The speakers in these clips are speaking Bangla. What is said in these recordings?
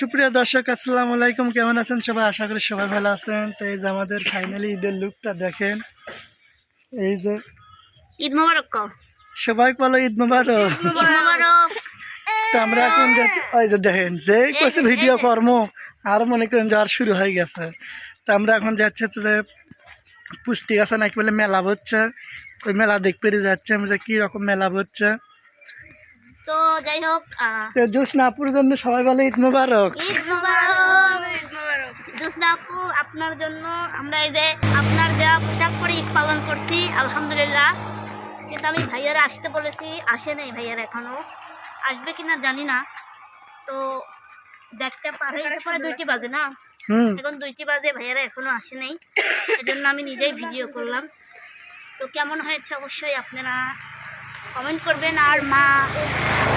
সুপ্রিয় দর্শক আসসালামু আলাইকুম। কেমন আছেন সবাই? আশা করি সবাই ভালো আছেন। তো এই যে আমাদের ফাইনালি ঈদের লুকটা দেখেন। এই যে ঈদ মোবারক সবাই বলো ঈদ মুবারক। তো আমরা এখন ওই যে দেখেন যে কইছে ভিডিও কর্ম আর মনে করেন যাওয়ার শুরু হয়ে গেছে। তো আমরা এখন যাচ্ছি হচ্ছে যে পুষ্টি আছে নাকি বলে মেলা হচ্ছে। ওই মেলা দেখতে যাচ্ছে। আমি যে কী রকম মেলা হচ্ছে। তো যাই হোক জোসনাপুর জন্য সবাই বলে ঈদ মুবারক। ঈদ মোবারক। জোসনা আপু আপনার জন্য আমরা এই যে আপনার দেওয়া পোশাক পরে ঈদ পালন করছি আলহামদুলিল্লাহ। কিন্তু আমি ভাইয়ারা আসতে বলেছি আসে নাই ভাইয়ারা এখনও। আসবে কিনা জানি না। তো দেড়টা পার হয়ে পারে দুইটি বাজে না? এখন দুইটি বাজে ভাইয়ারা এখনও আসে নাই। এজন্য আমি নিজেই ভিডিও করলাম। তো কেমন হয়েছে? অবশ্যই আপনারা কমেন্ট করবেন আর মা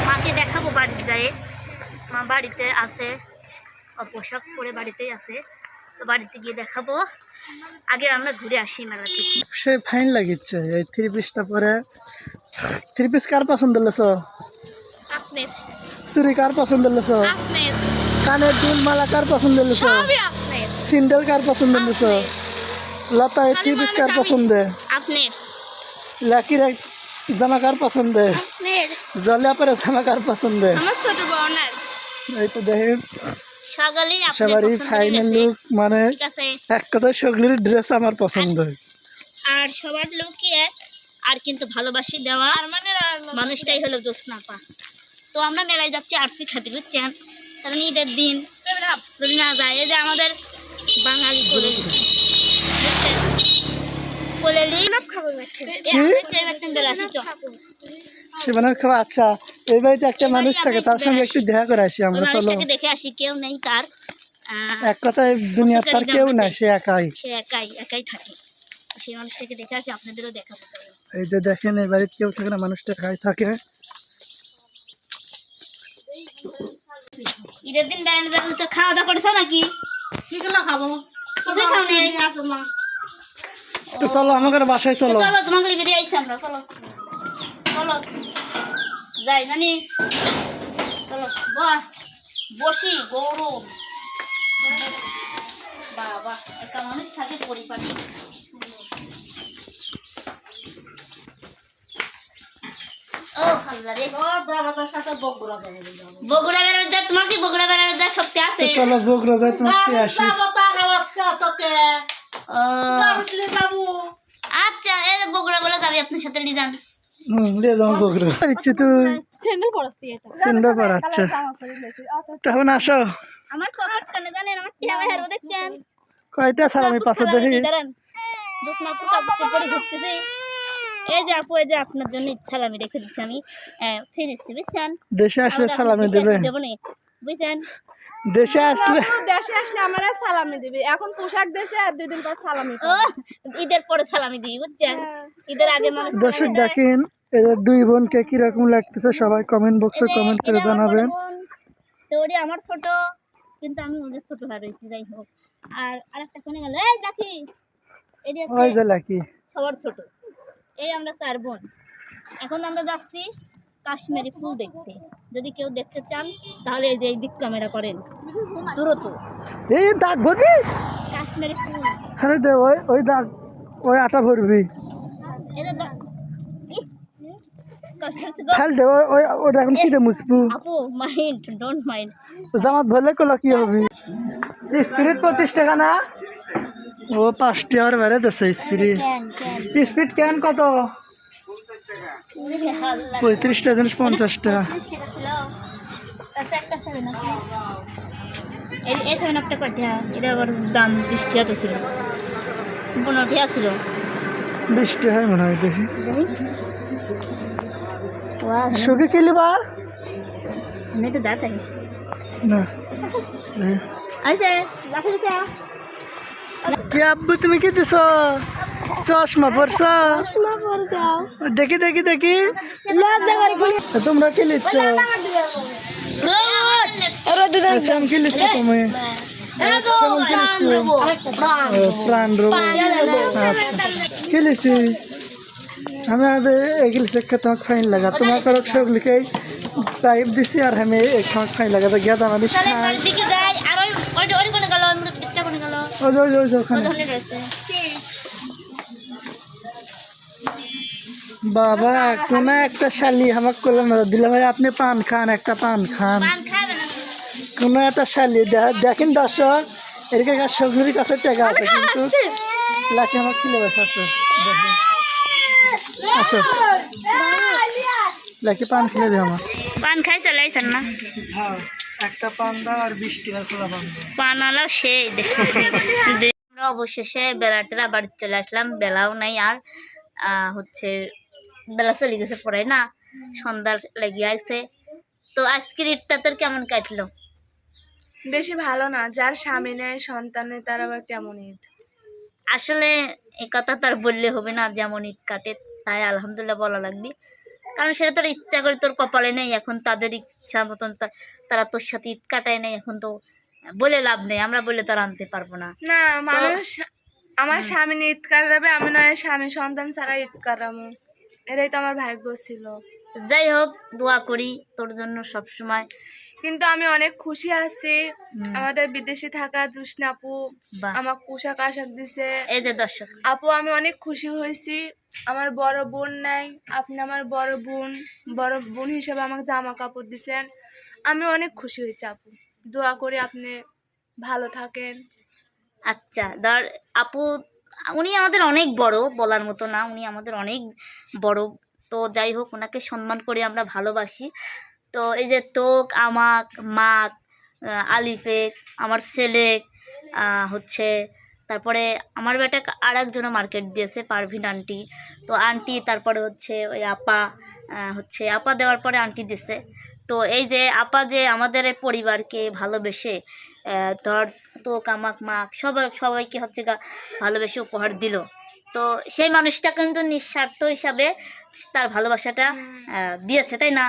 মাকে দেখাবো বাড়িতে। যায় মা বাড়িতে আছে পোশাক পরে বাড়িতেই আছে। তো বাড়িতে গিয়ে দেখাবো। আগে আমরা ঘুরে আসি মেলা থেকে। সে ফাইন লাগিচ্ছে এই থ্রি পিসটা পরে থ্রি পিস কার পছন্দ লেছ আপনি চুরি কার পছন্দ লেছ আপনি কানের দুল মালা কার পছন্দ লেছ আপনি সিন্ডেল কার পছন্দ লেছ লতা এই থ্রি পিস কার পছন্দ? আপনি লাকির এক জামা কার পছন্দ। জলে পরে জামা কার পছন্দ। আমার ছোট বোনের এই তো দেখেন সবারই পছন্দ ফাইনাল হয়েছে। লুক মানে এক কথায় সগলির ড্রেস আমার পছন্দ। আর সবার লোকই এক আর কিন্তু ভালোবাসি দেওয়া। মানুষটাই হলো তো আমরা মেলায় যাচ্ছি আরসি খাতে বুঝছেন? কারণ ঈদের দিন। যদি না যায়। এই যে আমাদের বাঙালি কোলে সে মানে আচ্ছা এই বাড়িতে একটা মানুষ থাকে তার সঙ্গে একটু দেখা করে আসি আমরা চলো। দেখে আসি কেউ নেই তার। এক কথায় দুনিয়ার তার কেউ না সে একাই। সে একাই একাই থাকে। সেই মানুষটাকে দেখে আসি আপনাদেরও দেখাবো এই যে দেখেন এই বাড়িতে কেউ থাকে না মানুষটা একাই থাকে। ঈদের দিন বেড়ানো বেড়ানো খাওয়া দাওয়া করেছ নাকি? সেগুলো খাব। কোথায় খাও নেই? আছে মা। তো চলো আমাদের বাসায় চলো। চলো তোমাকে বেরিয়ে আইসি আমরা চলো। চলো। যাই নানি। চলো বাহ বসি গরম বাবা একটা মানুষ থাকে পরিপাটি। বগুড়া বেড়ার যা তোমার কি বগুড়া বেড়ার যা শক্তি আছে? চলো বকরা যাই তোমার আসি? আচ্ছা এ বগুড়া বলে যাবি আপনার সাথে কয়টা আমি পাশে দেখি? কাপড় পরে ঘুরতেছি। এই যে আপু এই যে আপনার জন্য ইচ্ছা আমি রেখে দিচ্ছি আমি। থ্রি দিচ্ছি বুঝছেন? দেশে আসলে সালামি দেবে। দেবো বুঝছেন? দেশে আসলে দেশে আসলে আমার সালামি দিবি। এখন পোশাক দিয়েছে আর দুই দিন পর সালামি ঈদের পরে সালামি দিই বুঝছেন? ঈদের আগে মানুষ দর্শক দেখেন এদের দুই বোনকে কীরকম লাগতেছে সবাই কমেন্ট বক্সে কমেন্ট করে জানাবেন। তো ওরে আমার ছোট কিন্তু আমি ওদের ছোট হয়ে রয়েছি যাই হোক। আর আরেকটা কোনে গেল এই দেখি এটি ওই যে লাকি। সবার ছোট। এই আমরা চার বোন। এখন আমরা যাচ্ছি কাশ্মীরি ফুল দেখতে। যদি কেউ দেখতে চান তাহলে এই যে এই দিক ক্যামেরা করেন। দ্রুত। এই দাগ ভরবি কাশ্মীরি ফুল। আরে দে ওই ওই দাগ ওই আটা ভরবি। ফুল। দে ওই ওই ওটা এখন কি দে মুসবু? আপু মাইন্ড ডোন্ট মাইন্ড জামাত ভরলে কলা কি হবে? স্পিরিট পঁচিশ টাকা না? ও পাঁচ টাকার বেড়ে দিচ্ছে স্পিরিট স্পিড ক্যান কত? পঁয়ত্রিশ টাকা জিনিস পঞ্চাশ টাকা একটা ছেলে নাকি এই এই সেভেন আপটা কয়টা এটা আবার দাম বিশ টাকা তো ছিল পনেরো টাকা ছিল বিশ টাকা মনে হয় দেখি। ওয়া সুখে কিলি বা আমি তো দাঁড়াই না। দেখি। আচ্ছা কি আব্বু তুমি কি দিছ? চশমা পরছ? দেখি দেখি দেখি। তোমরা কি লিচ্ছ শ্যাম কি লিচ্ছ তুমি? কি আচ্ছা। লিছি আমি আদে এগুলি চেক তোমাকে ফাইন লাগা। তোমার করক সব লিখে পাইপ দিছি আর আমি তাহলে খাই। বাড়ির দিকে যাই। আর ওই যে ওই বাবা কোন একটা শালি আমাকে করলেন না দিলে ভাই আপনি পান খান একটা পান খান। কোন একটা শালি দেখেন দর্শক এর কাছে সবজির কাছে টাকা আছে কিন্তু লাকি আমার খিলে বসে আছে দেখেন আসো। লাকি পান খেলে দে আমার। পান খাই চলে আইছেন না? হ্যাঁ একটা পান দাও আর বিশ টাকার খোলা পান দাও। পান আলো সেই আমরা অবশেষে বেলাটেরা বাড়ি চলে আসলাম বেলাও নাই আর হচ্ছে বেলা চলে গেছে পরে না সন্ধ্যার লেগে আসছে তো আজকের ঈদটা তোর কেমন কাটলো? বেশি ভালো না যার স্বামী নেই সন্তান নেই তার আবার কেমন ঈদ? আসলে এ কথা তার বললে হবে না যেমন ঈদ কাটে তাই আলহামদুলিল্লাহ বলা লাগবে। কারণ সেটা তোর ইচ্ছা করে তোর কপালে নেই এখন তাদের ইচ্ছা মতন তারা তোর সাথে ঈদ কাটায় নেই এখন তো বলে লাভ নেই আমরা বলে তারা আনতে পারব না। না মানুষ আমার স্বামী নিয়ে ঈদ কাটাবে আমি নয় স্বামী সন্তান ছাড়া ঈদ কাটাবো। এটাই তো আমার ভাগ্য ছিল। যাই হোক দোয়া করি তোর জন্য সব সময় কিন্তু আমি অনেক খুশি আছি। আমাদের বিদেশে থাকা জুসনা আপু। আমার পোশাক আশাক দিছে। এই যে দর্শক। আপু আমি অনেক খুশি হয়েছি। আমার বড় বোন নাই। আপনি আমার বড় বোন। বড় বোন হিসেবে আমাকে জামা কাপড় দিছেন। আমি অনেক খুশি হয়েছি আপু। দোয়া করি আপনি ভালো থাকেন। আচ্ছা ধর আপু উনি আমাদের অনেক বড় বলার মতো না, উনি আমাদের অনেক বড়। তো যাই হোক ওনাকে সম্মান করে আমরা ভালোবাসি। তো এই যে তোক, আমাক, মাক আলিফেক আমার ছেলে হচ্ছে, তারপরে আমার বেটা আর একজনও মার্কেট দিয়েছে, পারভিন আন্টি। তো আন্টি, তারপরে হচ্ছে ওই আপা হচ্ছে, আপা দেওয়ার পরে আন্টি দিছে। তো এই যে আপা যে আমাদের পরিবারকে ভালোবেসে ধর তো কামাক মাক সবার সবাইকে হচ্ছে গা ভালোবেসে উপহার দিল। তো সেই মানুষটা কিন্তু নিঃস্বার্থ হিসাবে তার ভালোবাসাটা দিয়েছে তাই না?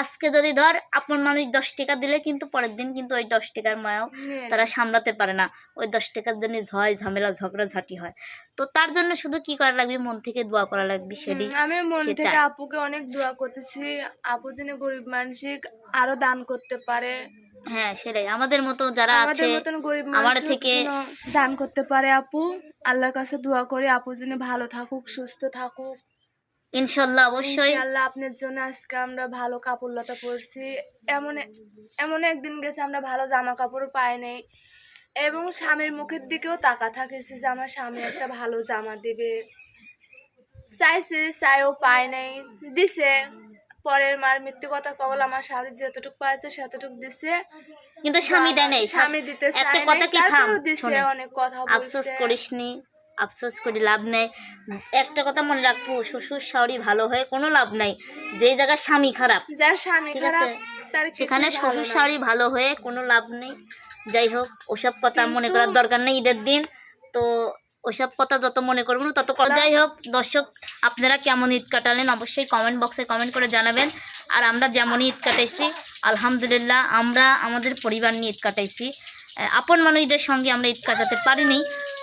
আজকে যদি ধর আপন মানুষ দশ টাকা দিলে কিন্তু পরের দিন কিন্তু ওই দশ টাকার মায়াও তারা সামলাতে পারে না। ওই দশ টাকার জন্য ঝয় ঝামেলা ঝগড়া ঝাঁটি হয়। তো তার জন্য শুধু কি করা লাগবে? মন থেকে দোয়া করা লাগবে সেটি আমি মন থেকে আপুকে অনেক দোয়া করতেছি। আপু যেন গরিব মানসিক আরও দান করতে পারে। হ্যাঁ সেটাই। আমাদের মতো যারা আছে আমাদের মতন গরিব আমার থেকে- দান করতে পারে আপু। আল্লাহর কাছে দোয়া করি আপু যেন ভালো থাকুক সুস্থ থাকুক। ইনশাল্লাহ অবশ্যই। আল্লাহ আপনার জন্য আজকে আমরা ভালো কাপড় লতা পরছি। এমন এমন একদিন গেছে আমরা ভালো জামা কাপড় পাই নাই। এবং স্বামীর মুখের দিকেও তাকা থাকিছি যে আমার স্বামী একটা ভালো জামা দিবে। চাইছি চাইও পাই নাই দিছে। পরের মার মৃত্যু কথা কবল আমার স্বামী যতটুকু পাইছে সেতটুকু দিছে। কিন্তু স্বামী দেয় নাই স্বামী দিতে একটা কথা কি থাম দিছে অনেক কথা আফসোস করিসনি আফসোস করে লাভ নেই। একটা কথা মনে রাখব শ্বশুর শাড়ি ভালো হয়ে কোনো লাভ নাই যেই জায়গায় স্বামী খারাপ। যার স্বামী খারাপ তার সেখানে শ্বশুর। শাড়ি ভালো হয়ে কোনো লাভ নেই। যাই হোক ওসব কথা মনে করার দরকার নেই ঈদের দিন। তো ওসব কথা যত মনে করব না তত কথা যাই হোক দর্শক আপনারা কেমন ঈদ কাটালেন? অবশ্যই কমেন্ট বক্সে কমেন্ট করে জানাবেন। আর আমরা যেমনই ঈদ কাটাইছি আলহামদুলিল্লাহ আমরা আমাদের পরিবার নিয়ে ঈদ কাটাইছি। আপন মানুষদের সঙ্গে আমরা ঈদ কাটাতে পারিনি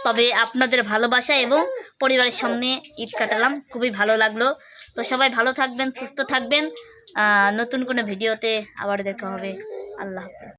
তবে আপনাদের ভালোবাসা এবং পরিবারের সামনে ঈদ কাটালাম। খুবই ভালো লাগল। তো সবাই ভালো থাকবেন সুস্থ থাকবেন। নতুন কোনো ভিডিওতে আবার দেখা হবে। আল্লাহ হাফেজ।